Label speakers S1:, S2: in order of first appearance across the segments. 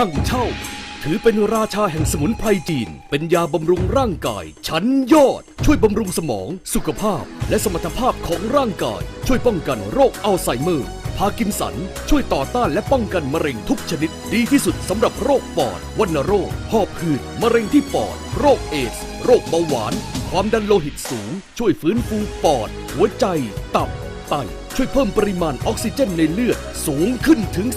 S1: ทั้งเช่า ถือเป็นราชาแห่งสมุนไพรจีน เป็นยาบำรุงร่างกาย ชั้นยอด ช่วยบำรุงสมอง สุขภาพ และสมรรถภาพของร่างกาย ช่วยป้องกันโรคอัลไซเมอร์พากินสัน ช่วยต่อต้านและป้องกันมะเร็งทุกชนิด ดีที่สุดสำหรับโรคปอด วัณโรค หอบหืด มะเร็งที่ปอด โรคเอดส์ โรคเบาหวาน ความดันโลหิตสูง ช่วยฟื้นฟูปอด หัวใจ ตับ ไต ช่วยเพิ่มปริมาณออกซิเจนในเลือดสูงขึ้นถึง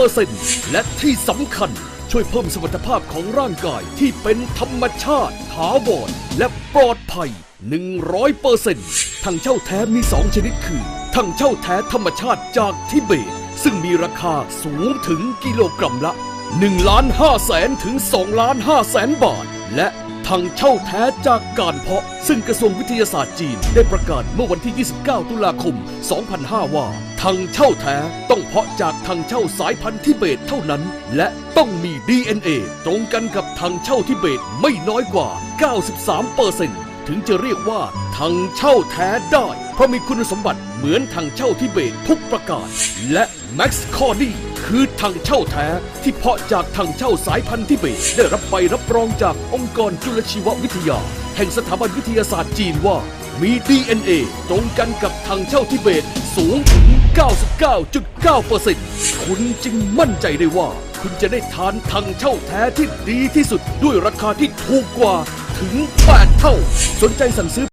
S1: 40%และที่สำคัญช่วยเพิ่มสมรรถภาพของร่างกายที่เป็นธรรมชาติถาวรและปลอดภัย 100%ถังเช่าแท้มี 2 ชนิดคือถังเช่าแท้ธรรมชาติจากทิเบต ซึ่งมีราคาสูงถึงกิโลกรัมละ1ล้าน5แสนถึง2ล้าน5แสนบาท และ ถังเช่าแท้จากการเพาะ ซึ่งกระทรวงวิทยาศาสตร์จีนได้ประกาศเมื่อวันที่ 29 ตุลาคม 2005 ว่าถังเช่าแท้ต้องเพาะจากถังเช่าสายพันธุ์ทิเบตเท่านั้น และต้องมี DNA ตรงกันกับถังเช่าทิเบตไม่น้อยกว่า 93%ถึงจะเรียกว่าถังเช่าแท้ได้ เพราะมีคุณสมบัติเหมือนถังเช่าทิเบตทุกประการ และ Max c o r d y คือถังเช่าแท้ที่เพาะจากถังเช่าสายพันธุ์ทิเบตได้รับใบรับรองจากองค์กรจุลชีววิทยา แห่งสถาบันวิทยาศาสตร์จีนว่า มี DNA ตรงกันกับถังเช่าทิเบตสูงถึง 99.9%คุณจึงมั่นใจได้ว่า คุณจะได้ทานถังเช่าแท้ที่ดีที่สุดด้วยราคาที่ถูกกว่าถึง 8 เท่า สนใจสั่งซื้อ